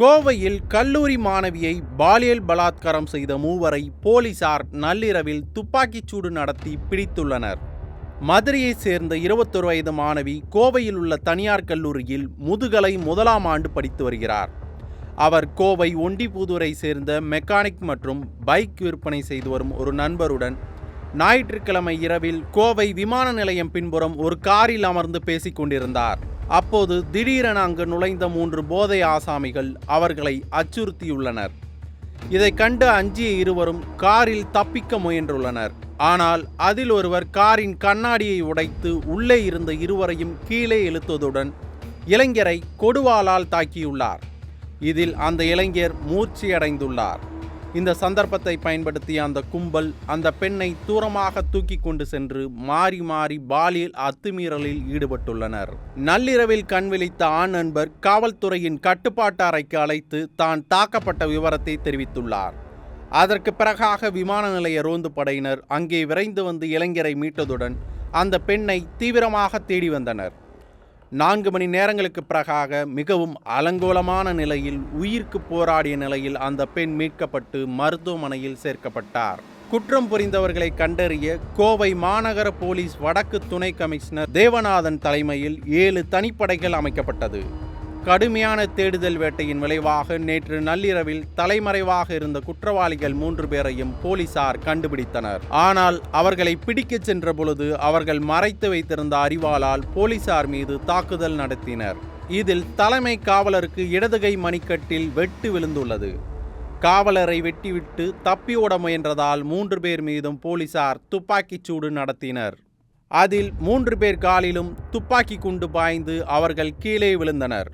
கோவையில் கல்லூரி மாணவியை பாலியல் பலாத்காரம் செய்த மூவரை போலீசார் நள்ளிரவில் துப்பாக்கிச்சூடு நடத்தி பிடித்துள்ளனர். மதுரையைச் சேர்ந்த இருபத்தொரு வயது மாணவி கோவையில் உள்ள தனியார் கல்லூரியில் முதுகலை முதலாம் ஆண்டு படித்து வருகிறார். அவர் கோவை ஒண்டிபுதூரை சேர்ந்த மெக்கானிக் மற்றும் பைக் விற்பனை செய்து வரும் ஒரு நண்பருடன் ஞாயிற்றுக்கிழமை இரவில் கோவை விமான நிலையம் பின்புறம் ஒரு காரில் அமர்ந்து பேசிக் கொண்டிருந்தார். அப்போது திடீரென அங்கு நுழைந்த மூன்று போதை ஆசாமிகள் அவர்களை அச்சுறுத்தியுள்ளனர். இதை கண்டு அஞ்சிய இருவரும் காரில் தப்பிக்க முயன்றுள்ளனர். ஆனால் அதில் ஒருவர் காரின் கண்ணாடியை உடைத்து உள்ளே இருந்த இருவரையும் கீழே இழுத்ததுடன் இளைஞரை கொடுவாளால் தாக்கியுள்ளார். இதில் அந்த இளைஞர் மூர்ச்சியடைந்துள்ளார். இந்த சந்தர்ப்பத்தை பயன்படுத்திய அந்த கும்பல் அந்த பெண்ணை தூரமாக தூக்கி கொண்டு சென்று மாறி மாறி பாலியல் அத்துமீறலில் ஈடுபட்டுள்ளனர். நள்ளிரவில் கண் விழித்த ஆண் நண்பர் காவல்துறையின் கட்டுப்பாட்டு அறைக்கு அழைத்து தான் தாக்கப்பட்ட விவரத்தை தெரிவித்துள்ளார். அதற்கு பிறகாக விமான நிலைய ரோந்து படையினர் அங்கே விரைந்து வந்து இளைஞரை மீட்டதுடன் அந்த பெண்ணை தீவிரமாக தேடி வந்தனர். நான்கு மணி நேரங்களுக்கு பிறகாக மிகவும் அலங்கோலமான நிலையில் உயிருக்கு போராடிய நிலையில் அந்த பெண் மீட்கப்பட்டு மருத்துவமனையில் சேர்க்கப்பட்டார். குற்றம் புரிந்தவர்களை கண்டறிய கோவை மாநகர போலீஸ் வடக்கு துணை கமிஷனர் தேவநாதன் தலைமையில் ஏழு தனிப்படைகள் அமைக்கப்பட்டது. கடுமையான தேடுதல் வேட்டையின் விளைவாக நேற்று நள்ளிரவில் தலைமறைவாக இருந்த குற்றவாளிகள் மூன்று பேரையும் போலீசார் கண்டுபிடித்தனர். ஆனால் அவர்களை பிடிக்கச் சென்ற பொழுது அவர்கள் மறைத்து வைத்திருந்த அறிவாளால் போலீசார் மீது தாக்குதல் நடத்தினர். இதில் தலைமை காவலருக்கு இடதுகை மணிக்கட்டில் வெட்டு விழுந்துள்ளது. காவலரை வெட்டிவிட்டு தப்பி ஓட முயன்றதால் மூன்று பேர் மீதும் போலீசார் துப்பாக்கிச் சூடு நடத்தினர். அதில் மூன்று பேர் காலிலும் துப்பாக்கி குண்டு பாய்ந்து அவர்கள் கீழே விழுந்தனர்.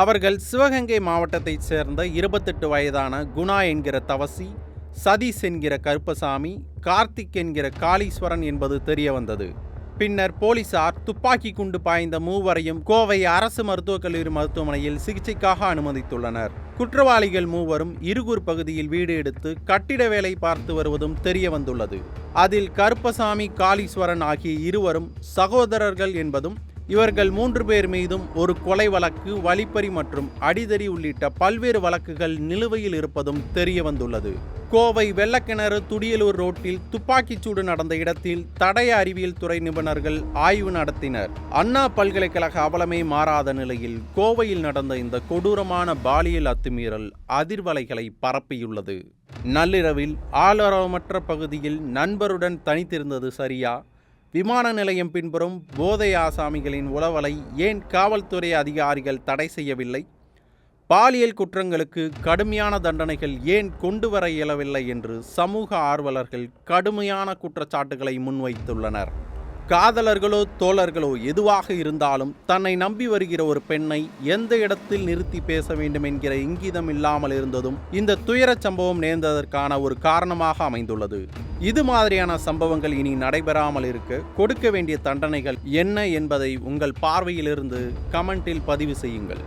அவர்கள் சிவகங்கை மாவட்டத்தைச் சேர்ந்த இருபத்தெட்டு வயதான குணா என்கிற தவசி சதீஷ் என்கிற கருப்பசாமி கார்த்திக் என்கிற காளீஸ்வரன் என்பது தெரிய வந்தது. பின்னர் போலீசார் துப்பாக்கி குண்டு பாய்ந்த மூவரையும் கோவை அரசு மருத்துவக் கல்லூரி மருத்துவமனையில் சிகிச்சைக்காக அனுமதித்துள்ளனர். குற்றவாளிகள் மூவரும் இருகூர் பகுதியில் வீடு எடுத்து கட்டிட வேலை பார்த்து வருவதும் தெரிய வந்துள்ளது. அதில் கருப்பசாமி காளீஸ்வரன் ஆகிய இருவரும் சகோதரர்கள் என்பதும் இவர்கள் மூன்று பேர் மீதும் ஒரு கொலை வழக்கு வழிப்பறி மற்றும் அடிதறி உள்ளிட்ட பல்வேறு வழக்குகள் நிலுவையில் இருப்பதும் தெரிய வந்துள்ளது. கோவை வெள்ளக்கிணறு துடியலூர் ரோட்டில் துப்பாக்கிச்சூடு நடந்த இடத்தில் தடய அறிவியல் துறை நிபுணர்கள் ஆய்வு நடத்தினர். அண்ணா பல்கலைக்கழக அவலமே மாறாத நிலையில் கோவையில் நடந்த இந்த கொடூரமான பாலியல் அத்துமீறல் அதிர்வலைகளை பரப்பியுள்ளது. நள்ளிரவில் ஆளரவமற்ற பகுதியில் நண்பருடன் தனித்திருந்தது சரியா? விமான நிலையம் பின்புறம் போதை ஆசாமிகளின் உளவலை ஏன் காவல்துறை அதிகாரிகள் தடை செய்யவில்லை? பாலியல் குற்றங்களுக்கு கடுமையான தண்டனைகள் ஏன் கொண்டு வர இயலவில்லை என்று சமூக ஆர்வலர்கள் கடுமையான குற்றச்சாட்டுகளை முன்வைத்துள்ளனர். காதலர்களோ தோழர்களோ எதுவாக இருந்தாலும் தன்னை நம்பி வருகிற ஒரு பெண்ணை எந்த இடத்தில் நிறுத்தி பேச வேண்டும் என்கிற இங்கிதம் இல்லாமல் இருந்ததும் இந்த துயரச் சம்பவம் நேர்ந்ததற்கான ஒரு காரணமாக அமைந்துள்ளது. இது மாதிரியான சம்பவங்கள் இனி நடைபெறாமல் இருக்க கொடுக்க வேண்டிய தண்டனைகள் என்ன என்பதை உங்கள் பார்வையிலிருந்து கமெண்டில் பதிவு செய்யுங்கள்.